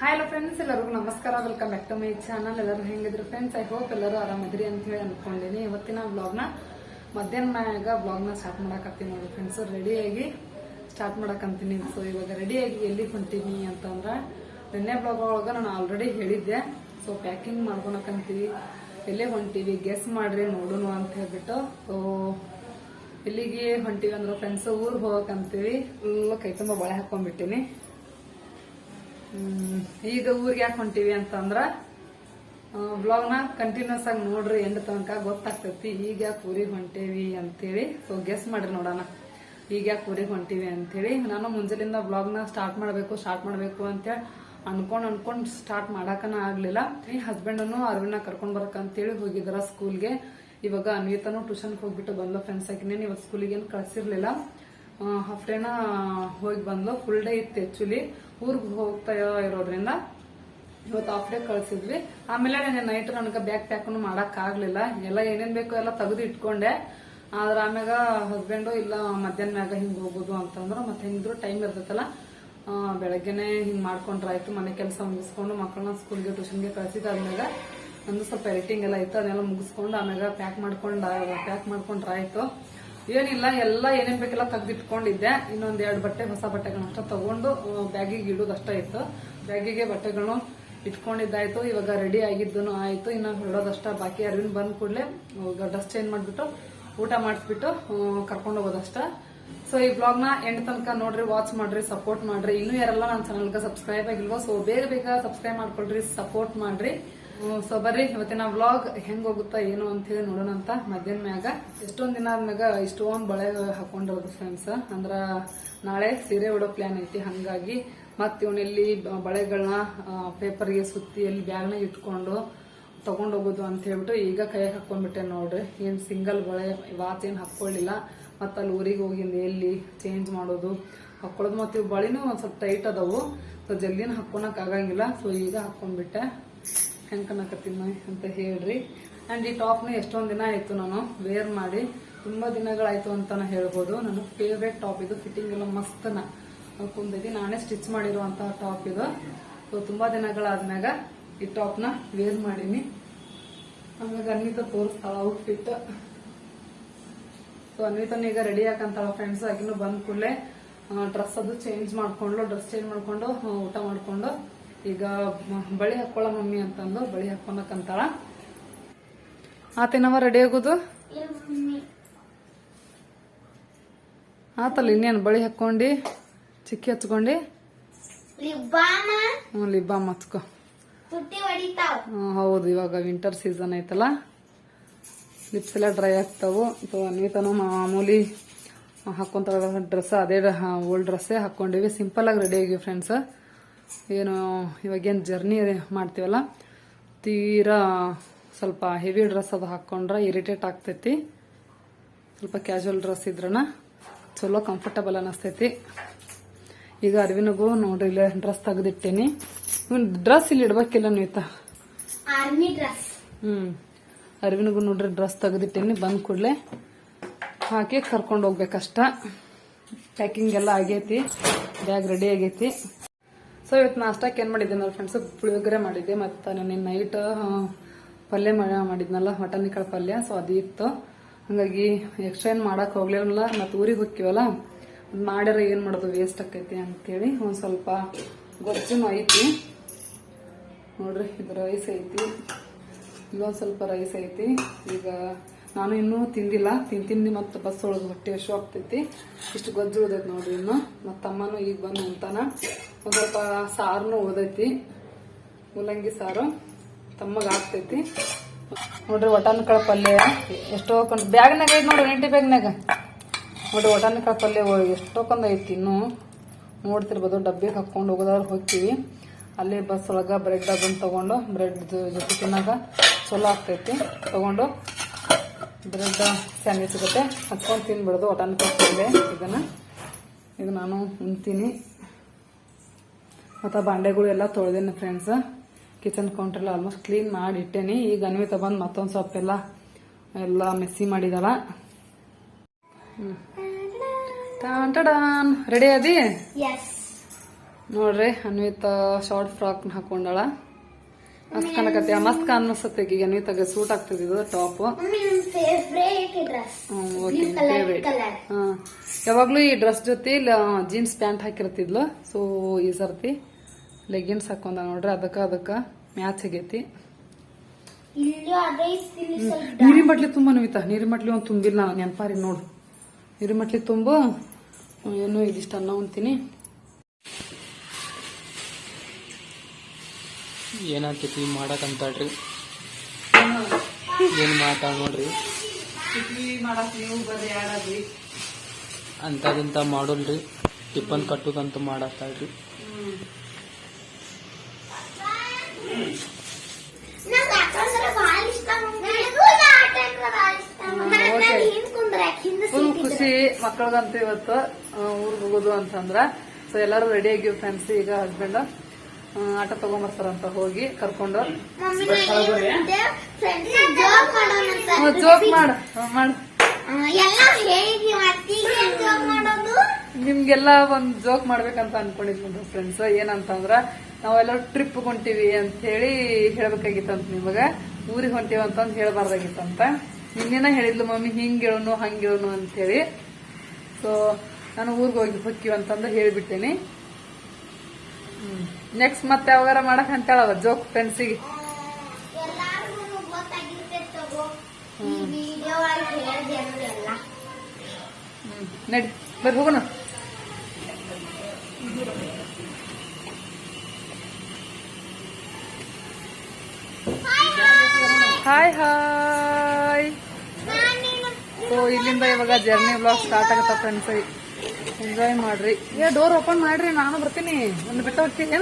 Hi ಎಲ್ಲ friends ಎಲ್ಲರಿಗೂ ನಮಸ್ಕಾರ. Welcome back to my channel ಎಲ್ಲರೂ ಹೆಂಗಿದ್ರು ಫ್ರೆಂಡ್ಸ್ ಐ ಹೋಪ್ ಎಲ್ಲರೂ ಆರಾಮಿದ್ರಿ ಅಂತ ಹೇಳಿ ಅನ್ಕೊಂಡಿನಿ. ಇವತ್ತಿನ ವ್ಲಾಗ್ನ ಮಧ್ಯಾಹ್ನ ಮ್ಯಾಗ ವ್ಲಾಗ್ನ ಸ್ಟಾರ್ಟ್ ಮಾಡಕತ್ತೀನಿ ನೋಡಿ ಫ್ರೆಂಡ್ಸ್ ರೆಡಿಯಾಗಿ ಸ್ಟಾರ್ಟ್ ಮಾಡಕಂತೀನಿ. ಸೊ ಇವಾಗ ರೆಡಿಯಾಗಿ ಎಲ್ಲಿ ಹೊಂಟೀನಿ ಅಂತಂದ್ರೆ ನಿನ್ನೆ ಬ್ಲಾಗ್ ಒಳಗೆ ನಾನು ಆಲ್ರೆಡಿ ಹೇಳಿದ್ದೆ. ಸೊ ಪ್ಯಾಕಿಂಗ್ ಮಾಡ್ಕೊಳಕಂತೀವಿ. ಎಲ್ಲೇ ಹೊಂಟೀವಿ? ಗೆಸ್ ಮಾಡ್ರಿ ನೋಡೋಣ ಅಂತ ಹೇಳ್ಬಿಟ್ಟು. ಸೊ ಎಲ್ಲಿಗೆ ಹೊಂಟೀವಿ ಅಂದ್ರೆ ಫ್ರೆಂಡ್ಸ್ ಊರಿಗೆ ಹೋಗಕಂತೀವಿ. ಫುಲ್ ಕೈ ತುಂಬ ಬಳೆ ಹಾಕೊಂಡ್ಬಿಟ್ಟಿನಿ. ಈಗ ಊರಿಗೆ ಯಾಕೆ ಹೊಂಟೀವಿ ಅಂತಂದ್ರ ಬ್ಲಾಗ್ನ ಕಂಟಿನ್ಯೂಸ್ ಆಗಿ ನೋಡ್ರಿ ಎಂಡ್ ತನಕ ಗೊತ್ತಾಗ್ತೈತಿ. ಈಗ ಯಾಕೆ ಊರಿಗೆ ಹೊಂಟೇವಿ ಅಂತೇಳಿ. ಸೊ ಗೆಸ್ ಮಾಡ್ರಿ ನೋಡೋಣ. ಈಗ ಯಾಕೆ ಊರಿಗೆ ಹೊಂಟಿವಿ ಅಂತೇಳಿ. ನಾನು ಮುಂಜಾನಿಂದ ಬ್ಲಾಗ್ನ ಸ್ಟಾರ್ಟ್ ಮಾಡಬೇಕು ಸ್ಟಾರ್ಟ್ ಮಾಡಬೇಕು ಅಂತೇಳಿ ಅನ್ಕೊಂಡ್ ಅನ್ಕೊಂಡ್ ಸ್ಟಾರ್ಟ್ ಮಾಡಕನ ಆಗ್ಲಿಲ್ಲ. ಈ ಹಸ್ಬೆಂಡನ್ನು ಅರವಿಂದ ಕರ್ಕೊಂಡ್ ಬರಕಂತೇಳಿ ಹೋಗಿದ್ರ ಸ್ಕೂಲ್ಗೆ ಇವಾಗ ಅನ್ವಿತಾನು ಟ್ಯೂಷನ್ಗೆ ಹೋಗ್ಬಿಟ್ಟು ಬಂದ್ಲು. ಫ್ರೆಂಡ್ಸ್ ಆಕಿನೇನು ಇವಾಗ ಸ್ಕೂಲಿಗೆ ಏನು ಕಳ್ಸಿರ್ಲಿಲ್ಲ. ಹಾಫ್ ಡೇನ ಹೋಗಿ ಬಂದ್ಲು. ಫುಲ್ ಡೇ ಇತ್ತು ಆಕ್ಚುಲಿ ಊರಿಗೆ ಹೋಗ್ತಾ ಇರೋದ್ರಿಂದ ಇವತ್ತು ಆಫ್ ಡೇ ಕಳ್ಸಿದ್ವಿ. ಆಮೇಲೆ ನೈಟ್ ನನಗೆ ಬ್ಯಾಗ್ ಪ್ಯಾಕ್ನು ಮಾಡೋಕ್ಕಾಗಲಿಲ್ಲ ಎಲ್ಲ ಏನೇನು ಬೇಕು ಎಲ್ಲ ತೆಗೆದು ಇಟ್ಕೊಂಡೆ. ಆದ್ರೆ ಆಮ್ಯಾಗ ಹಸ್ಬೆಂಡು ಇಲ್ಲ, ಮಧ್ಯಾಹ್ನ ಮ್ಯಾಗ ಹಿಂಗೆ ಹೋಗೋದು ಅಂತಂದ್ರೆ. ಮತ್ತೆ ಹಿಂಗಿದ್ರು ಟೈಮ್ ಇರ್ತೈತಲ್ಲ. ಬೆಳಗ್ಗೆನೆ ಹಿಂಗೆ ಮಾಡ್ಕೊಂಡ್ರೆ ಆಯ್ತು. ಮನೆ ಕೆಲಸ ಮುಗಿಸ್ಕೊಂಡು ಮಕ್ಕಳನ್ನ ಸ್ಕೂಲ್ಗೆ ಟ್ಯೂಷನ್ಗೆ ಕಳ್ಸಿದ್ದು ಆದ್ಮ್ಯಾಗ ನಂದು ಸ್ವಲ್ಪ ಎಡಿಟಿಂಗ್ ಎಲ್ಲ ಇತ್ತು. ಅದನ್ನೆಲ್ಲ ಮುಗಿಸ್ಕೊಂಡು ಆಮ್ಯಾಗ ಪ್ಯಾಕ್ ಮಾಡ್ಕೊಂಡು ಪ್ಯಾಕ್ ಮಾಡ್ಕೊಂಡ್ರೆ ಆಯ್ತು. ಏನಿಲ್ಲ, ಎಲ್ಲ ಏನೇನ್ ಬೇಕೆಲ್ಲ ತೆಗ್ದಿಟ್ಕೊಂಡಿದ್ದೆ. ಇನ್ನೊಂದ್ ಎರಡು ಬಟ್ಟೆ, ಹೊಸ ಬಟ್ಟೆಗಳನ್ನ ತಗೊಂಡು ಬ್ಯಾಗಿಗೆ ಅಷ್ಟೇ ಇತ್ತು. ಬ್ಯಾಗಿಗೆ ಬಟ್ಟೆಗಳನ್ನು ಇಟ್ಕೊಂಡಿದ್ದಾಯ್ತು. ಇವಾಗ ರೆಡಿ ಆಗಿದ್ದನು ಆಯ್ತು. ಇನ್ನ ಹೊರಡೋದಷ್ಟ. ಬಾಕಿ ಅರವಿಂದ್ ಬಂದ್ ಕೂಡಲೇ ಡ್ರೆಸ್ ಚೇಂಜ್ ಮಾಡ್ಬಿಟ್ಟು ಊಟ ಮಾಡಿಸ್ಬಿಟ್ಟು ಕರ್ಕೊಂಡು ಹೋಗೋದಷ್ಟ. ಸೊ ಈ ಬ್ಲಾಗ್ನ ಎಂಡ್ ತನಕ ನೋಡ್ರಿ ವಾಚ್ ಮಾಡ್ರಿ ಸಪೋರ್ಟ್ ಮಾಡ್ರಿ. ಇನ್ನೂ ಯಾರೆಲ್ಲ ನನ್ನ ಚಾನಲ್ಗೆ ಸಬ್ಸ್ಕ್ರೈಬ್ ಆಗಿಲ್ವೋ ಸೊ ಬೇಗ ಬೇಗ ಸಬ್ಸ್ಕ್ರೈಬ್ ಮಾಡ್ಕೊಳ್ರಿ ಸಪೋರ್ಟ್ ಮಾಡ್ರಿ. ಸೊ ಬರ್ರಿ, ಇವತ್ತಿನ ವ್ಲಾಗ್ ಹೆಂಗ್ ಹೋಗುತ್ತಾ, ಏನು ಅಂತ ಹೇಳಿ ನೋಡೋಣ ಅಂತ. ಮಧ್ಯಾಹ್ನ ಮ್ಯಾಗ. ಎಷ್ಟೊಂದ್ ದಿನ ಆದ್ಮ್ಯಾಗ ಇಷ್ಟೊಂದು ಬಳೆ ಹಾಕೊಂಡಿರೋದು ಫ್ರೆಂಡ್ಸ್ ಅಂದ್ರ ನಾಳೆ ಸೀರೆ ಉಡೋ ಪ್ಲಾನ್ ಐತಿ, ಹಂಗಾಗಿ ಮತ್ ಇವನಲ್ಲಿ ಬಳೆಗಳನ್ನ ಪೇಪರ್ಗೆ ಸುತ್ತಿ ಎಲ್ಲಿ ಬ್ಯಾಗ್ನಾಗ ಇಟ್ಕೊಂಡು ಹೋಗೋದು ಅಂತ ಹೇಳ್ಬಿಟ್ಟು ಈಗ ಕೈಯಾಗ ಹಾಕೊಂಡ್ಬಿಟ್ಟೆ ನೋಡ್ರಿ. ಏನ್ ಸಿಂಗಲ್ ಬಳೆ ವಾಚ್ ಏನ್ ಹಾಕೊಳ್ಳಿಲ್ಲ ಮತ್ತ ಅಲ್ಲಿ ಊರಿಗೆ ಹೋಗಿಂದ ಎಲ್ಲಿ ಚೇಂಜ್ ಮಾಡೋದು, ಹಾಕೊಳ್ಳೋದು. ಮತ್ತೆ ಇವು ಬಳಿನೂ ಒಂದ್ ಸ್ವಲ್ಪ ಟೈಟ್ ಅದಾವು. ಸೊ ಜಲ್ದಿನ ಹಾಕೊಳಕ್ ಆಗಂಗಿಲ್ಲ. ಸೊ ಈಗ ಹಾಕೊಂಡ್ಬಿಟ್ಟೆ. ಹೆಂಗ್ ಕನಕತ್ತೀನಿ ಅಂತ ಹೇಳ್ರಿ. ಅಂಡ್ ಈ ಟಾಪ್ನ ಎಷ್ಟೊಂದು ದಿನ ಆಯ್ತು ನಾನು ವೇರ್ ಮಾಡಿ, ತುಂಬಾ ದಿನಗಳಾಯ್ತು ಅಂತ ಹೇಳ್ಬೋದು. ನನ್ನ ಫೇವ್ರೇಟ್ ಟಾಪ್ ಇದು ಫಿಟ್ಟಿಂಗ್ ಎಲ್ಲ ಮಸ್ತನ. ಕುಂದೈತಿ ನಾನೇ ಸ್ಟಿಚ್ ಮಾಡಿರುವಂತಹ ಟಾಪ್ ಇದು. ಸೊ ತುಂಬಾ ದಿನಗಳಾದ್ಮ್ಯಾಗ ಈ ಟಾಪ್ನ ವೇರ್ ಮಾಡೀನಿ. ಆಮೇಲೆ ಅನ್ವಿತ ತೋರಿಸ್ತಾಳ ಔಟ್ಫಿಟ್ ಸೊ ಅನ್ವಿತನ ಈಗ ರೆಡಿ ಹಾಕಂತಾಳ ಫ್ರೆಂಡ್ಸ್ ಆಗಿನೂ ಬಂದ್ ಕೂಡಲೇ ಡ್ರೆಸ್ ಅದು ಚೇಂಜ್ ಮಾಡ್ಕೊಂಡು ಡ್ರೆಸ್ ಚೇಂಜ್ ಮಾಡ್ಕೊಂಡು, ಊಟ ಮಾಡ್ಕೊಂಡು. ಈಗ ಬಳಿ ಹಾಕೊಳ್ಳ ಮಮ್ಮಿ ಅಂತಂದು, ಬಳಿ ಹಾಕೊಳಕಂತಾಳ ಆತೇನವ ರೆಡಿ ಆಗೋದು? ಆತಲ್ಲ ಇನ್ನೇನು ಬಳಿ ಹಾಕೊಂಡು ಚಿಕ್ಕಿ ಹಚ್ಕೊಂಡು? ಹ್ಞೂ ಲಿಬ್ಬಾಮ್ ಹಚ್ಕೊ. ಹೌದು, ಇವಾಗ ವಿಂಟರ್ ಸೀಸನ್ ಐತಲ್ಲ. ಲಿಪ್ಸ್ ಎಲ್ಲ ಡ್ರೈ ಆಗ್ತಾವು. ಅನ್ವಿತನು ಮಾಮೂಲಿ ಹಾಕೊಂತ ಡ್ರೆಸ್ ಅದೇ ಓಲ್ಡ್ ಡ್ರೆಸ್ಸೇ ಹಾಕೊಂಡಿವಿ. ಸಿಂಪಲ್ ಆಗಿ ರೆಡಿ ಆಗಿವಿ ಫ್ರೆಂಡ್ಸ್ ಏನು ಇವಾಗೇನು ಜರ್ನಿ ಮಾಡ್ತೀವಲ್ಲ? ತೀರಾ ಸ್ವಲ್ಪ ಹೆವಿ ಡ್ರೆಸ್ ಅದು ಹಾಕೊಂಡ್ರೆ ಇರಿಟೇಟ್ ಆಗ್ತೈತಿ. ಸ್ವಲ್ಪ ಕ್ಯಾಶುವಲ್ ಡ್ರೆಸ್ ಇದ್ರನ ಚಲೋ ಕಂಫರ್ಟಬಲ್ ಅನಿಸ್ತೈತಿ. ಈಗ ಅರವಿನಗೂ ನೋಡ್ರಿ ಇಲ್ಲೇ ಡ್ರೆಸ್ ತೆಗೆದಿಟ್ಟೇನಿ. ಡ್ರೆಸ್ ಇಲ್ಲಿ ಇಡ್ಬೇಕಿಲ್ಲ ನೀತ? ಹ್ಮ್. ಅರವಿನಗೂ ನೋಡ್ರಿ ಡ್ರೆಸ್ ತೆಗೆದಿಟ್ಟೇನಿ ಬಂದ್ ಕೂಡಲೇ ಹಾಕಿ ಕರ್ಕೊಂಡು ಹೋಗ್ಬೇಕಷ್ಟ. ಪ್ಯಾಕಿಂಗ್ ಎಲ್ಲ ಆಗೈತಿ ಬ್ಯಾಗ್ ರೆಡಿ ಆಗೈತಿ. ಸೊ ಇವತ್ತು ನಾಷ್ಟಕ್ಕೆ ಏನು ಮಾಡಿದ್ದೆ ನೋಡಿ ಫ್ರೆಂಡ್ಸ್ ಪುಳಿಯೋಗರೆ ಮಾಡಿದ್ದೆ. ಮತ್ತು ನಾನು ನೈಟ್ ಪಲ್ಯ ಮಾಡಿದ್ನಲ್ಲ ಮಾಡಿದ್ನಲ್ಲ ಕಾಳು ಪಲ್ಯ. ಸೊ ಅದು ಇತ್ತು. ಹಾಗಾಗಿ ಎಕ್ಸ್ಟ್ರಾ ಏನು ಮಾಡೋಕೆ ಹೋಗ್ಲಿಲ್ಲ ಮತ್ತು ಊರಿಗೆ ಹೋಗ್ತೀವಲ್ಲ ಮಾಡ್ಯಾರ ಏನು ಮಾಡೋದು ವೇಸ್ಟ್ ಆಕೈತಿ ಅಂತೇಳಿ ಒಂದು ಸ್ವಲ್ಪ ಗೊಜ್ಜು ಐತಿ ನೋಡ್ರಿ, ಇದು ರೈಸ್ ಐತಿ. ಇಲ್ಲೊಂದು ಸ್ವಲ್ಪ ರೈಸ್ ಐತಿ. ಈಗ ನಾನು ಇನ್ನೂ ತಿಂದಿಲ್ಲ. ತಿಂದು ತಿಂದು ಮತ್ತು ಬಸ್ ಒಳಗೆ ಹೊಟ್ಟೆ ಶೋ ಆಗ್ತೈತಿ. ಇಷ್ಟು ಗೊಜ್ಜು ಉಳ್ದೈತಿ ನೋಡ್ರಿ ಇನ್ನು. ಮತ್ತು ತಮ್ಮನೂ ಈಗ ಬಂದು ಅಂತಾನ ಸ್ವಲ್ಪ ಸಾರನು ಓದೈತಿ. ಮೂಲಂಗಿ ಸಾರು. ತಮ್ಮಗ ಆಗ್ತೈತಿ. ನೋಡ್ರಿ ಒಟಾನ್ಕಳ ಪಲ್ಯ ಎಷ್ಟೋ ಕೊಂಡು ಬ್ಯಾಗ್ನಾಗ ಐತಿ ನೋಡ್ರಿ ನೆಂಟಿ ಬ್ಯಾಗ್ನಾಗ. ನೋಡ್ರಿ ಒಟಾನ್ಕಳ ಪಲ್ಯ ಎಷ್ಟೊಂದು ಐತಿ ಇನ್ನು. ನೋಡ್ತಿರ್ಬೋದು, ಡಬ್ಬಿಗೆ ಹಾಕೊಂಡು ಹೋಗೋದಾದ್ರೆ ಹೋಗ್ತೀವಿ. ಅಲ್ಲಿ ಬಸ್ ಒಳಗೆ ಬ್ರೆಡ್ ಅದನ್ನು ತಗೊಂಡು ಬ್ರೆಡ್ ಜೊತೆ ತಿನ್ನಾಗ ಚಲೋ ಆಗ್ತೈತಿ. ತಗೊಂಡು ಬ್ರೆಡ್ ಸ್ಯಾಂಡ್ವಿಚ್ ಜೊತೆ ಹಚ್ಕೊಂಡು ತಿನ್ಬಿಡೋದು ಒಟಾನ್ಕ ಪಲ್ಯ ಇದನ್ನು. ಇದು ನಾನು ಉಣ್ತೀನಿ. ಮತ್ತು ಬಾಂಡೆಗಳು ಎಲ್ಲ ತೊಳೆದೇನೆ ಫ್ರೆಂಡ್ಸ್ ಕಿಚನ್ ಕೌಂಟ್ರಲ್ಲಿ ಆಲ್ಮೋಸ್ಟ್ ಕ್ಲೀನ್ ಮಾಡಿ ಇಟ್ಟೇನಿ. ಈಗ ಅನ್ವಿತ ಬಂದು ಮತ್ತೊಂದು ಸೊಪ್ಪೆಲ್ಲ ಎಲ್ಲ ಮೆಸ್ಸಿ ಮಾಡಿದಾಳ. ಹ್ಮ್. ಟಾನ್ ಟಾಡಾನ್. ರೆಡಿ ಅದಿ ನೋಡ್ರಿ ಅನ್ವಿತ ಶಾರ್ಟ್ ಫ್ರಾಕ್ ಹಾಕೊಂಡಾಳ. ಮಸ್ತ್ ಕಾಣಕತ್ತಿ. ಮಸ್ತ್ ಕಾಣಿಸ್ತೈತಿ ಈಗ. ಅನ್ವಿತಾಗ ಸೂಟ್ ಆಗ್ತದೆ ಇದು ಟಾಪ್ ಯಾವಾಗ್ಲೂ ಈ ಡ್ರೆಸ್ ಜೊತೆ ಜೀನ್ಸ್ ಪ್ಯಾಂಟ್ ಹಾಕಿರ್ತಿದ್ಲು. ಸೊ ಈ ಸರ್ತಿ ಲೆಗಿನ್ಸ್ ಹಾಕೊಂಡ ನೋಡ್ರಿ ಅದಕ್ಕ ಅದಕ್ಕ ಮ್ಯಾಚ್ ಆಗೈತಿ. ಇಲ್ಲಿ ಅದೇ ಇತ್ತು, ಇಲ್ಲಿ ಸ್ವಲ್ಪ ನೀರಿನ ಬಟ್ಲಿ ತುಂಬ ಅನ್ವಿತ ನೀರಿನ ಬಟ್ಲಿ ಒಂದು ತುಂಬಿಲ್ಲ ನಾನು ನೆನಪಾರಿ ನೋಡು. ನೀರಿನ ಬಟ್ಲಿ ತುಂಬ ಏನು ಇದಿಷ್ಟು ಅನ್ನ ಉಣ್ತೀನಿ ಏನಾಗ್ತೈತಿ ಮಾಡಕಂತಾಳ್ರಿ ಏನ್ ಮಾತಾಡ ನೋಡ್ರಿ. ಅಂತದಿಂತ ಮಾಡೋಲ್ರಿ. ಟಿಫನ್ ಕಟ್ಟುದಂತ ಮಾಡತ್ತಾಳ್ರಿ ನಂಗ್ ಆಟ ಅಂದ್ರೆ ಭಾಳ ಇಷ್ಟ ಮಮ್ಮಿ. ನನಗೂ ಆಟ ಅಂದ್ರೆ ಭಾಳ ಇಷ್ಟ ಮಮ್ಮಿ. ಹ್ಮ್, ನಾನ್ ಓಕೆ. ಹಿಂದ್ ಕುಂದ್ರಾಕ್, ಹಿಂದ್ ಫುಲ್ seat ಖುಷಿ ಮಕ್ಕಳಿಗಂತೂ ಇವತ್ತು ಊರಿಗೆ ಹೋಗೋದು ಅಂತಂದ್ರ ಸೊ ಎಲ್ಲರೂ ರೆಡಿ ಆಗಿವ್ ಫ್ರೆಂಡ್ಸ್ ಈಗ ಹಸ್ಬೆಂಡ್ ಆಟ ತಗೊಂಬರ್ತಾರಂತ ಹೋಗಿ ಕರ್ಕೊಂಡು. ಜೋಕ್ ಮಾಡ ಮಾಡು. ಎಲ್ಲ ಹೇಗೆ ಮಾಡ್ತೀವಿ ಜೋಕ್ ಮಾಡೋದು? ನಿಮ್ಗೆಲ್ಲ ಒಂದ್ ಜೋಕ್ ಮಾಡ್ಬೇಕಂತ ಅನ್ಕೊಂಡಿದ್ವಿ ಫ್ರೆಂಡ್ಸ್ ಏನಂತಂದ್ರ ನಾವೆಲ್ಲರೂ ಟ್ರಿಪ್ ಹೊಂಟಿವಿ ಅಂತ ಹೇಳಿ ಹೇಳ್ಬೇಕಾಗಿತ್ತಂತ ನಿಮಗ. ಊರಿಗೆ ಹೊಂಟಿವಿ ಅಂತಂದ್ ಹೇಳ್ಬಾರ್ದಾಗಿತ್ತಂತ. ನಿನ್ನೆನ ಹೇಳಿದ್ಲು ಮಮ್ಮಿ ಹಿಂಗ್ ಹೇಳೋನು ಹಂಗ್ ಹೇಳೋನು ಅಂತ ಹೇಳಿ. ಸೊ ನಾನು ಊರಿಗೆ ಹೋಗಿ ಹೊಕ್ಕಿವಿ ಅಂತಂದು ಹೇಳ್ಬಿಟ್ಟೇನಿ. ನೆಕ್ಸ್ಟ್ ಮತ್ತೆ ಯಾವಾಗಾರ ಮಾಡಕ್ ಅಂತೇಳವ ಜೋಕ್ ಫ್ರೆಂಡ್ಸಿಗೆ ನಡಿ ಬರ್ರಿ ಹೋಗೋಣ. ಹಾಯ್ ಹಾಯ್ ಸೊ ಇಲ್ಲಿಂದ ಇವಾಗ ಜರ್ನಿ ಬ್ಲಾಗ್ ಸ್ಟಾರ್ಟ್ ಆಗುತ್ತಾ ಫ್ರೆಂಡ್ಸ್ ಎಂಜಾಯ್ ಮಾಡ್ರಿ. ಏ ಡೋರ್ ಓಪನ್ ಮಾಡ್ರಿ, ನಾನು ಬರ್ತೀನಿ. ಒಂದು ಬಿಟ್ಟು ಹೋಗ್ತೀನಿ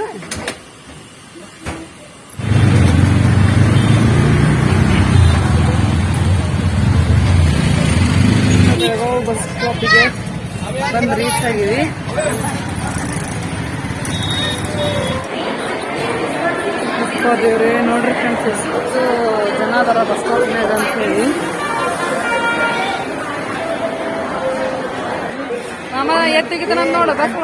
ಬಸ್ ಸ್ಟಾಪಿಗೆ ಬಂದು ರೀಚ್ ಆಗಿವಿ ದೇವ್ರೆ, ನೋಡ್ರಿ ಫ್ರೆಂಡ್ಸ್ ಎಷ್ಟು ಜನ ಅದರ ಬಸ್ ಸ್ಟಾಪ್ನಾಗ ಅಂತ ಹೇಳಿ. ಮಾಮ ಎತ್ತಿಗಿದ ನಾನು ನೋಡು ಬಸ್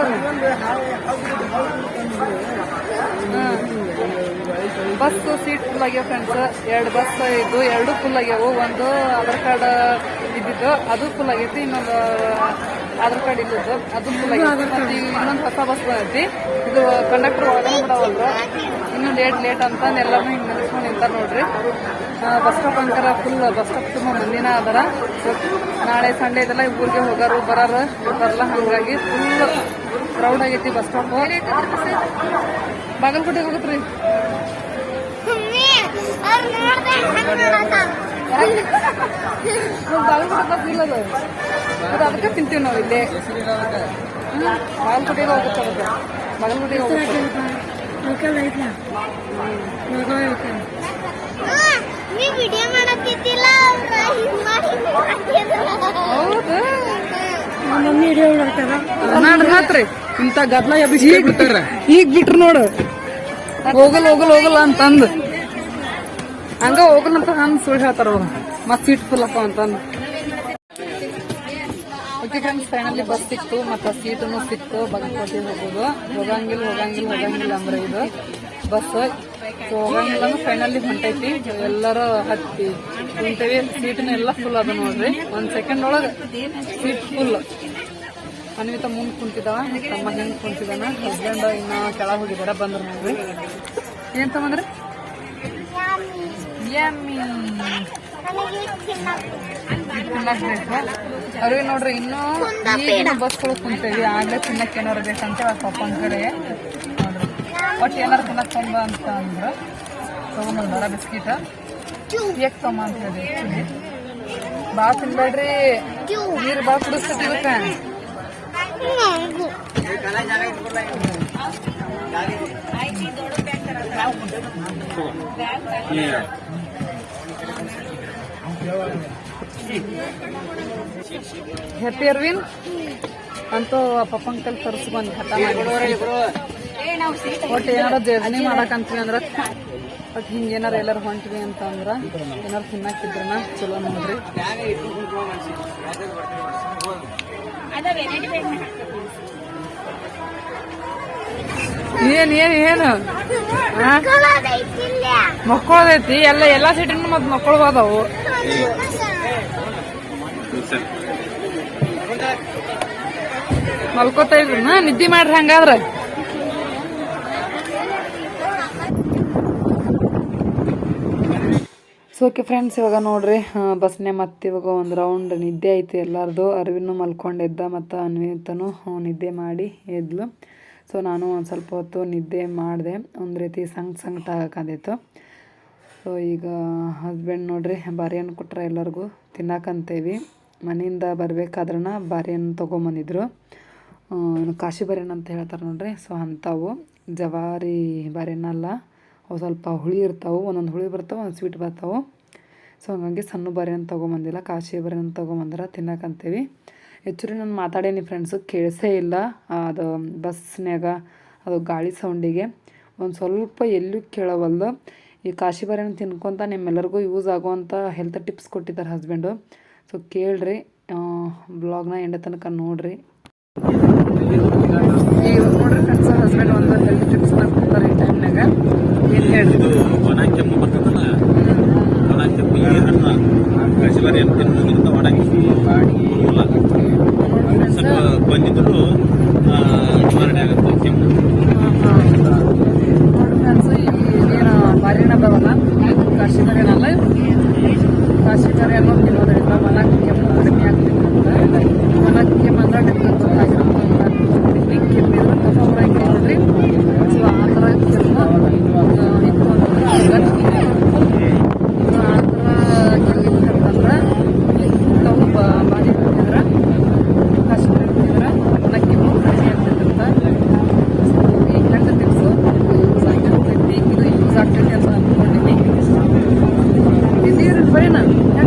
ಬಸ್ ಸೀಟ್ ಫುಲ್ ಆಗ್ಯಾವ ಫ್ರೆಂಡ್ಸ್ ಎರಡು ಬಸ್ ಇದ್ದು, ಎರಡು ಫುಲ್ ಆಗ್ಯಾವು. ಒಂದು ಆಧಾರ್ ಕಾರ್ಡ್ ಇದ್ದಿದ್ದು, ಅದು ಫುಲ್ ಆಗೈತಿ. ಇನ್ನೊಂದು ಆಧಾರ್ ಕಾರ್ಡ್ ಇದ್ದದ್ದು, ಅದು ಫುಲ್ ಆಗೈತಿ. ಮತ್ತೆ ಇನ್ನೊಂದು ಹೊಸ ಬಸ್ ಬಂದೈತಿ. ಇದು ಕಂಡಕ್ಟರ್ ಒಳಗಡೆ ಬಿಡವಲ್ರು ಇನ್ನು ಲೇಟ್ ಲೇಟ್ ಅಂತ ಎಲ್ಲರೂ ಹಿಂಗೆ ನಿಲ್ಲಿಸ್ಕೊಂಡು ನಿಂತಾರೆ ನೋಡ್ರಿ. ಬಸ್ ಸ್ಟಾಪ್ ಅಂತಾರ ಫುಲ್ ಬಸ್ ಸ್ಟಾಪ್ ತುಂಬ ಮಂದಿನ ಅದರ. ನಾಳೆ ಸಂಡೇ ಇದೆಲ್ಲ ಊರಿಗೆ ಹೋಗಾರು ಬರಾರು ಬರಲ್ಲ ಹಂಗಾಗಿ ಫುಲ್ ಕ್ರೌಡ್ ಆಗೈತಿ ಬಸ್ ಸ್ಟಾಪ್. ಬಾಗಲಕೋಟೆಗೆ ಹೋಗತ್ರಿ. ಬಾಗಲಕೋಟೆ ಬಸ್ ಇಲ್ಲದು ಅದು. ಅದಕ್ಕೆ ತಿಂತೀವಿ ನಾವು ಇಲ್ಲಿ. ಬಾಗಲಕೋಟೆಗೆ ಹೋಗುತ್ತೆ ಅದಕ್ಕೆ ಬಾಗಲಕೋಟೆಗೆ ಹೋಗುತ್ತೆ. ನೀ ವಿಡಿಯೋ ಮಾತ್ರಿ ಗದ್ಲ ಎಬ್ಬಿಸಿ ಬಿಡ್ತಾರ. ಈಗ ಬಿಟ್ರು ನೋಡು. ಹೋಗಲ್ ಹೋಗಲ್ ಹೋಗಲ್ಲ ಅಂತಂದು. ಹಂಗ ಹೋಗಲ್ ಅಂತ ಹಂಗ ಸುಳ್ಳು ಹೇಳ್ತಾರ ಅವ್ರು. ಮತ್ ಸೀಟ್ ಫುಲ್ ಅಪ್ಪ ಅಂತಂದು. ಓಕೆ ಫ್ರೆಂಡ್ಸ್ ಫೈನಲಿ ಬಸ್ ಸಿಕ್ತು ಮತ್ತು ಸೀಟನ್ನು ಸಿಕ್ತು ಬಗ್ಗೆ ಹೋಗೋದು. ಹೋಗಂಗಿಲ್ಲ ಹೋಗಂಗಿಲ್ಲ ಹೋಗಂಗಿಲ್ಲ ಅಂದ್ರೆ ಇದು ಬಸ್. ಹೋಗಂಗಿಲ್ಲ ಅಂದ್ರೆ ಫೈನಲಿ ಹೊಂಟೈತಿ. ಎಲ್ಲರೂ ಹತ್ತಿ ಕುಂತೇವಿ ಸೀಟ್ನ ಎಲ್ಲ ಫುಲ್ ಅದ ನೋಡ್ರಿ. ಒಂದ್ ಸೆಕೆಂಡ್ ಒಳಗ ಸೀಟ್ ಫುಲ್ ಅನ್ವಿತ ಮುಂದೆ ಕುಂತಿದ್ದಾವ ತಮ್ಮ ಹಿಂದ್ ಕುಂತಿದ್ದಾನ ಹಸ್ಬೆಂಡ್ ಇನ್ನ ಕೆಳಗೆ ಹೋಗಿದಾರ ಬಂದ್ರ ನೋಡ್ರಿ. ಏನ್ ತಗೊಂಡ್ರಿ? ಯಮ್ಮಿ ತಿನ್ನಕ್ ಬೇಕು ಅವ್ರಿಗೆ ನೋಡ್ರಿ ಇನ್ನೂ ಈಗಿನ ಬಸ್ಗಳು ಕುಂತೇವಿ ಆಗ್ಲೇ ತಿನ್ನಕ್ ಏನಾರು ಬೇಕಂತ ಪಪ್ಪನ ಕಡೆ ನೋಡ್ರಿ. ಒಟ್ಟು ಏನಾರು ತಿನ್ನಕ್ ತಂದ ಅಂತ ಅಂದ್ರೆ. ತಗೊಂಡ್ಬಂದಾರ ಬಿಸ್ಕಿಟ. ಕೇಕ್ ತಮ್ಮ ಅಂತ ಹೇಳಿ. ಬಾ ತಿನ್ಬೇಡ್ರಿ. ನೀರು ಬಾ ಕುಡಿಸ್ತೈತಿ ಇವತ್ತ ಹ್ಯಾಪಿ ಅರ್ವಿನ್ ಅಂತೂ ಪಪ್ಪನ ಕಲ್ ತರಿಸಿ ಬಂದು ಹಠ ಮಾಡಿ ಒಟ್ಟು ಏನಾರ ಜರ್ನಿ ಮಾಡಕಂತೀವಿ ಅಂದ್ರ ಬಟ್ ಹಿಂಗೆ ಏನಾರ ಎಲ್ಲಾರು ಹೊಂಟಿವಿ ಅಂತ ಅಂದ್ರ ಏನಾರ ತಿನ್ನಕ್ಕಿದ್ರನ ಚಲೋ ನೋಡ್ರಿ. ಏನ್ ಏನ್ ಏನು? ಮಕ್ಕಳದೈತಿ ಎಲ್ಲ ಎಲ್ಲಾ ಸೀಟಿನ ಮತ್ತೆ ಮಕ್ಕಳು ಅದಾವು ಮಲ್ಕೋತಾ ಇದ್ರು. ನಿದ್ದೆ ಮಾಡ್ರಿ ಹಂಗಾದ್ರೆ. ಸೊ ಓಕೆ ಫ್ರೆಂಡ್ಸ್ ಇವಾಗ ನೋಡ್ರಿ ಬಸ್ನೆ ಮತ್ತೆ ಇವಾಗ ಒಂದು ರೌಂಡ್ ನಿದ್ದೆ ಐತಿ ಎಲ್ಲರದು. ಅರಿವಿನೂ ಮಲ್ಕೊಂಡಿದ್ದ ಮತ್ತು ಅನ್ವಿತನು ನಿದ್ದೆ ಮಾಡಿ ಎದ್ಲು. ಸೊ ನಾನು ಒಂದು ಸ್ವಲ್ಪ ಹೊತ್ತು ನಿದ್ದೆ ಮಾಡಿದೆ. ಒಂದು ರೀತಿ ಸಂಗ್ ಸಂಗಟ ಆಗಕ್ಕಂದಿತ್ತು ಸೊ ಈಗ ಹಸ್ಬೆಂಡ್ ನೋಡ್ರಿ ಬಾರಿಯನ್ನು ಕೊಟ್ರೆ ಎಲ್ಲರಿಗೂ ತಿನ್ನಕಂತೇವಿ ಮನೆಯಿಂದ ಬರ್ಬೇಕಾದ್ರನ ಬಾರಿಯನ್ನು ತೊಗೊಂಬಂದಿದ್ರು. ಕಾಶಿ ಬಾರಿನ ಅಂತ ಹೇಳ್ತಾರೆ ನೋಡ್ರಿ ಸೊ ಅಂಥವು. ಜವಾರಿ ಬಾರಿನಲ್ಲ ಅವು ಸ್ವಲ್ಪ ಹುಳಿ ಇರ್ತಾವೆ, ಒಂದೊಂದು ಹುಳಿ ಬರ್ತಾವೆ ಒಂದು ಸ್ವೀಟ್ ಬರ್ತಾವೆ. ಸೊ ಹಂಗಾಗಿ ಸಣ್ಣ ಬಾರಿಯನ್ನು ತೊಗೊಂಬಂದಿಲ್ಲ, ಕಾಶಿ ಬಾರಿಯನ್ನು ತೊಗೊಂಬಂದ್ರೆ ತಿನ್ನಕಂತೀವಿ ಹೆಚ್ಚು ನಾನು ಮಾತಾಡೇನಿ ಫ್ರೆಂಡ್ಸು ಕೇಳಿಸೇ ಇಲ್ಲ. ಅದು ಬಸ್ನ್ಯಾಗ, ಅದು ಗಾಳಿ ಸೌಂಡಿಗೆ ಒಂದು ಸ್ವಲ್ಪ ಎಲ್ಲೂ ಕೇಳವಲ್ದು. ಈ ಕಾಶಿ ತಿನ್ಕೊಂತ ತಿನ್ಕೊತ ನಿಮ್ಮೆಲ್ಲರಿಗೂ ಯೂಸ್ ಆಗುವಂಥ ಹೆಲ್ತ್ ಟಿಪ್ಸ್ ಕೊಟ್ಟಿದ್ದಾರೆ ಹಸ್ಬೆಂಡು ಸೊ ಕೇಳ್ರಿ ಬ್ಲಾಗ್ನ ಎಂಡ ತನಕ ನೋಡ್ರಿ. ಈಗ ನೋಡ್ರಿ ಫ್ರೆಂಡ್ಸ್ ಹಸ್ಬೆಂಡ್ ಒಂದು ಹೆಲ್ತ್ ಟಿಪ್ಸ್ನ ಕೊಡ್ತಾರೆ ಈ ಟೈಮ್ನಾಗ ಏನು ಹೇಳ್ರಿ? ಇದು ಒಣ ಕೆಮ್ಮು ಬರ್ತದಲ್ಲ ಒಣ ಕೆಮ್ಮು ಈ ಹಣ್ಣು ಕಸಿಬಾರಿ ಅಂತ ತಿನ್ನೋದ್ರಿಂದ ಒಣ ಕೆಮ್ಮು ಸ್ವಲ್ಪ ಬಂದಿದ್ರು ನಿವಾರಣೆ ಆಗುತ್ತೆ ಕೆಮ್ಮು. പറയണ ഞാൻ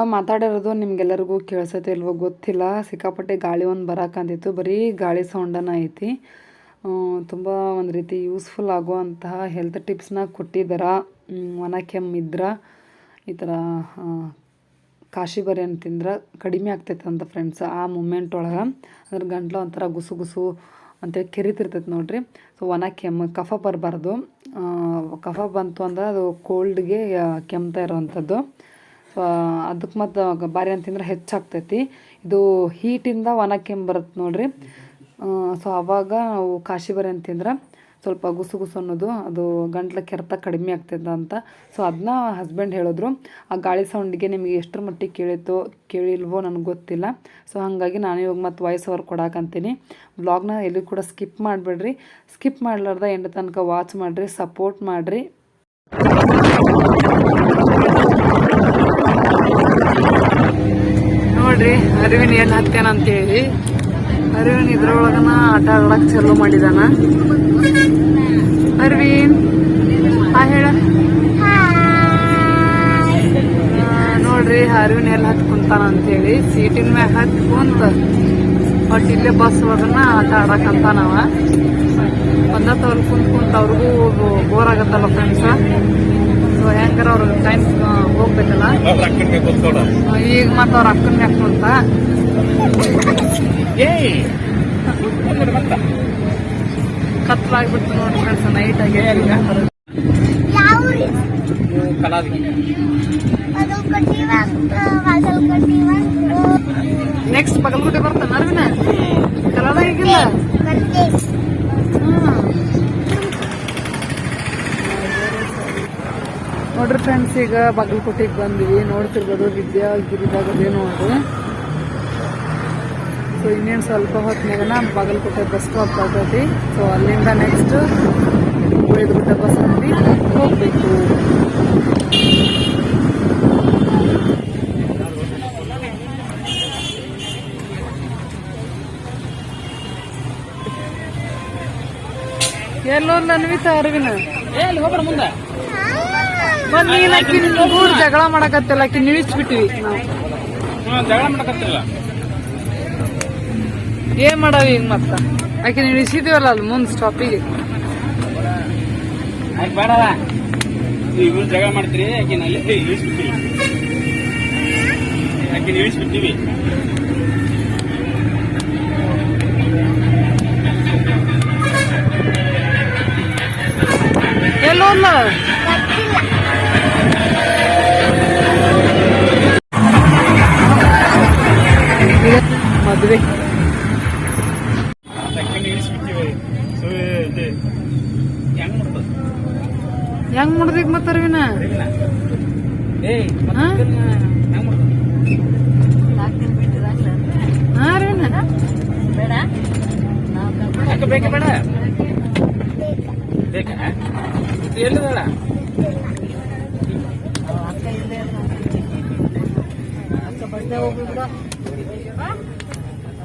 ನಾವು ಮಾತಾಡಿರೋದು ನಿಮ್ಗೆಲ್ಲರಿಗೂ ಕೇಳಿಸತ್ತೆ ಇಲ್ವೋ ಗೊತ್ತಿಲ್ಲ. ಸಿಕ್ಕಾಪಟ್ಟೆ ಗಾಳಿ ಒಂದು ಬರೋಕ್ಕಂತಿತ್ತು ಬರೀ ಗಾಳಿ ಸೌಂಡನ ಐತಿ. ತುಂಬ ಒಂದು ರೀತಿ ಯೂಸ್ಫುಲ್ ಆಗುವಂತಹ ಹೆಲ್ತ್ ಟಿಪ್ಸ್ನ ಕೊಟ್ಟಿದ್ದಾರ ಒಣ ಕೆಮ್ಮು ಇದ್ರೆ, ಈ ಥರ ಕಾಶಿ ಬರಿ ಅಂತ ತಿಂದ್ರೆ ಕಡಿಮೆ ಆಗ್ತೈತೆ ಅಂತ ಫ್ರೆಂಡ್ಸ್ ಆ ಮೂಮೆಂಟ್ ಒಳಗೆ. ಅದ್ರ ಗಂಟ್ಲು ಒಂಥರ ಗುಸು ಗುಸು ಅಂತೇಳಿ ಕೆರಿತಿರ್ತೈತೆ ನೋಡ್ರಿ. ಸೊ ಒಣ ಕೆಮ್ಮು, ಕಫ ಬರಬಾರ್ದು. ಕಫ ಬಂತು ಅಂದ್ರೆ ಅದು ಕೋಲ್ಡ್ಗೆ ಕೆಮ್ತಾ ಇರೋವಂಥದ್ದು ಅದಕ್ಕೆ ಮತ್ತು ಬಾರಿ ಅಂತಂದ್ರೆ ಹೆಚ್ಚಾಗ್ತೈತಿ. ಇದು ಹೀಟಿಂದ ಬರುತ್ತೆ ನೋಡ್ರಿ. ಸೊ ಅವಾಗ ನಾವು ಕಾಶಿ ಬರಿ ಅಂತಂದ್ರೆ ಸ್ವಲ್ಪ ಗುಸು ಗುಸು ಅನ್ನೋದು ಅದು ಗಂಟ್ಲ ಕೆರೆತ ಕಡಿಮೆ ಆಗ್ತದೆ ಅಂತ. ಸೊ ಅದನ್ನ ಹಸ್ಬೆಂಡ್ ಹೇಳಿದ್ರು. ಆ ಗಾಳಿ ಸೌಂಡಿಗೆ ನಿಮಗೆ ಎಷ್ಟರ ಮಟ್ಟಿಗೆ ಕೇಳಿತೋ ಕೇಳಿಲ್ವೋ ನನಗೆ ಗೊತ್ತಿಲ್ಲ. ಸೊ ಹಾಗಾಗಿ ನಾನು ಇವಾಗ ಮತ್ತು ವಾಯ್ಸ್ ಓವರ್ ಕೊಡಾಕಂತೀನಿ ಬ್ಲಾಗ್ನ ಎಲ್ಲಿ ಕೂಡ ಸ್ಕಿಪ್ ಮಾಡಬೇಡ್ರಿ. ಸ್ಕಿಪ್ ಮಾಡಲಾರ್ದ ಎಂಡ ತನಕ ವಾಚ್ ಮಾಡಿರಿ ಸಪೋರ್ಟ್ ಮಾಡಿರಿ ನೋಡ್ರಿ ಅರಿವಿನ ಎಲ್ಲಿ ಹತ್ತೇನ ಅಂತೇಳಿ ಅರಿವಿನ ಇದ್ರೊಳಗನ ಆಟ ಆಡಕ್ ಚಲೋ ಮಾಡಿದಾನ. ಅರವಿನ್ ಆ ಹೇಳ. ನೋಡ್ರಿ ಅರಿವಿನ ಎಲ್ಲಿ ಹತ್ ಕುಂತಾನ ಅಂತೇಳಿ ಸೀಟಿನ ಮ್ಯಾಗ ಹತ್ ಕುಂತ, ಬಟ್ ಇಲ್ಲೇ ಬಸ್ ಒಳಗನ ಆಟ ಆಡಕಂತಾನವ ಒಂದ ತವ್ರ ಕುಂತ ಕುಂತ ಅವ್ರಿಗೂ ಬೋರ್ ಆಗತ್ತಲ್ಲ ಫ್ರೆಂಡ್ಸ್ ಸೊ ಹೆಂಗಾರ ಅವ್ರ ಟೈಮ್ ಹೋಗ್ಬೇಕಲ್ಲ? ಈಗ ಮತ್ತ ಅವ್ರ ಅಕ್ಕನ ಮ್ಯಾಕ್ ಏಯ್! ಕತ್ಲಾಗ್ಬಿಡ್ತು ನೋಡಿ ಫ್ರೆಂಡ್ಸ್ ನೈಟ್ ಆಗಿ. ನೆಕ್ಸ್ಟ್ ಬಗಲ್ಗುಡಿ ಬರ್ತಾನ ಅರ್ವಿನ ಕಲದ ಹೇಗಿಲ್ಲ ನೋಡ್ರಿ ಫ್ರೆಂಡ್ಸ್ ಈಗ ಬಾಗಲಕೋಟೆಗೆ ಬಂದ್ವಿ. ನೋಡ್ತಿರ್ಬೋದು ವಿದ್ಯಾ ಗಿರಿದಾಗ ಅದೇನು ಅದು. ಸೊ ಇನ್ನೇನು ಸ್ವಲ್ಪ ಹೊತ್ತಿನಾಗನ ಬಾಗಲಕೋಟೆ ಬಸ್ ಸ್ಟಾಪ್ ಆಗೈತಿ ಸೊ ಅಲ್ಲಿಂದ ನೆಕ್ಸ್ಟ್ ಉಳಿದ್ಬಿಟ್ಟ ಬಸ್ ಅಲ್ಲಿ ಹೋಗ್ಬೇಕು. ಎಲ್ಲೋ ನನ್ವಿತ ಅರಿವಿನ ಮುಂದೆ. ಮತ್ ನೀನ್ ಅಕ್ಕಿ ಮೂರ್ ಜಗಳ ಮಾಡಕತ್ತಿಲ್ಲ ಅಕ್ಕಿ ನಿಳಿಸ್ಬಿಟ್ವಿ ನಾವು ಜಗಳ ಮಾಡಕತ್ತಿಲ್ಲ. ಏನ್ ಮಾಡವ ಈಗ ಮತ್ತ? ಆಕೆ ನಿಳಿಸಿದಿವಲ್ಲ ಅಲ್ಲಿ ಮುಂದ್ ಸ್ಟಾಪಿಗೆ ಬೇಡವ ನೀವು ಜಗಳ ಮಾಡ್ತೀರಿ ಆಕಿನ ಅಲ್ಲಿ ಇಳಿಸ್ಬಿಟ್ಟಿವಿ ಆಕಿನ ಇಳಿಸ್ಬಿಟ್ಟಿವಿ ಎಲ್ಲೋರ್ಲ ಬೇಕ? ಎಲ್ಲಿದಾಳ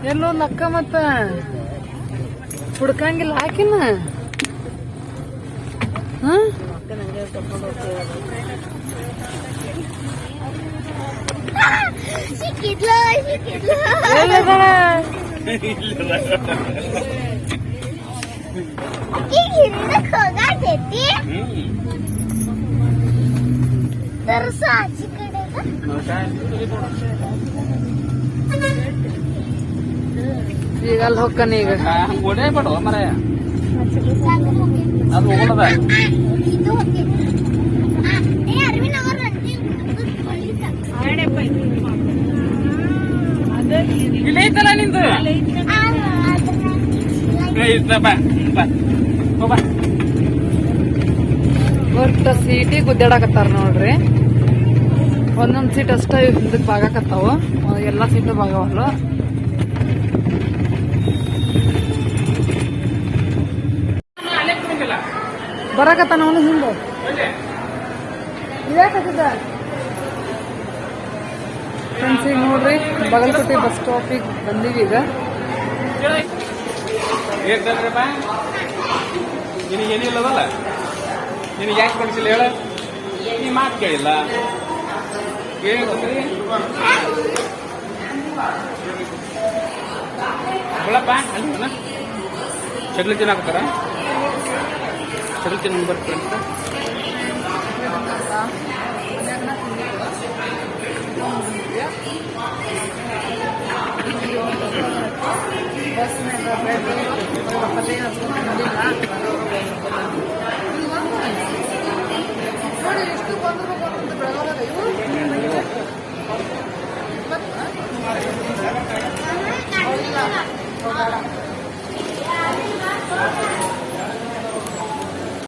ಎಲ್ಲೋರ್ಲ ಅಕ್ಕ ಮತ್ತ? ಹುಡ್ಕಂಗಿಲ್ಲ ಹಾಕಿನ ಹಾ? ಸಿಕ್ಕಿದ್ಲು ಸಿಕ್ಕಿದ್ಲು? ಈಗ ಹಿಂದಕ್ಕೆ ಹೋಗಾಕೈತಿ? ತರ್ಸ ಆಚೆ ಕಡೆಗ ಈಗ ಅಲ್ಲಿ ಹೊಕ್ಕನ ಈಗ. ಹಂಗ ಓಡೇ ಬೇಡ ಮರ. ಅದು ಇಲ್ಲ ಐತಲ್ಲ ನಿಂದು? ಹೋಗ್ ಬಾ ಒಟ್ಟ ಸೀಟಿ ಗುದ್ದಾಡಕತ್ತಾರ ನೋಡ್ರಿ. ಒಂದೊಂದು ಸೀಟ್ ಅಷ್ಟೇ ಹಿಂದಕ್ ಬಾಗಾಕತ್ತಾವ ಎಲ್ಲಾ ಸೀಟು ಬಾಗವಲ್ಲ ಬರಾಕತ್ತಾನ ಅವನು ಹಿಂದೆ? ಫ್ರೆಂಡ್ಸ್ ಈಗ ನೋಡ್ರಿ, ಬಗಲ್ಕೋಟೆ ಬಸ್ ಸ್ಟಾಪಿಗೆ ಬಂದೀವಿ ಈಗ. ಹೇಳ್ತಲ್ರಿ ಬಾ. ನಿನಗೆ ಏನಿಲ್ಲದಲ್ಲ ನಿನಗೆ ಯಾಕೆ ಕೊಡಿಸಿಲ್ಲ ಹೇಳ? ನೀ ಮಾತು ಕೇಳಿಲ್ಲ. ಹೇಳ್ತೀರಿ ಬಿಳಪ್ಪ ಅಲ್ಲಿ ಚಡ್ಲಿ ತಿನ್ನಾಕತ್ತಾರ ಚಡ್ಲಿ ತಿನ್ನ ಬಸ್ನಾಗ ಬೆಳೆದು ಪದೇನ ಬಂದಿಲ್ಲ ನೋಡಿ ಎಷ್ಟು ಬಂದರು ಬರೋದು ಬೆಳಗಾವಾಗ ಇವರು ಅವರಿಲ್ಲ ಹೋಗಲ್ಲ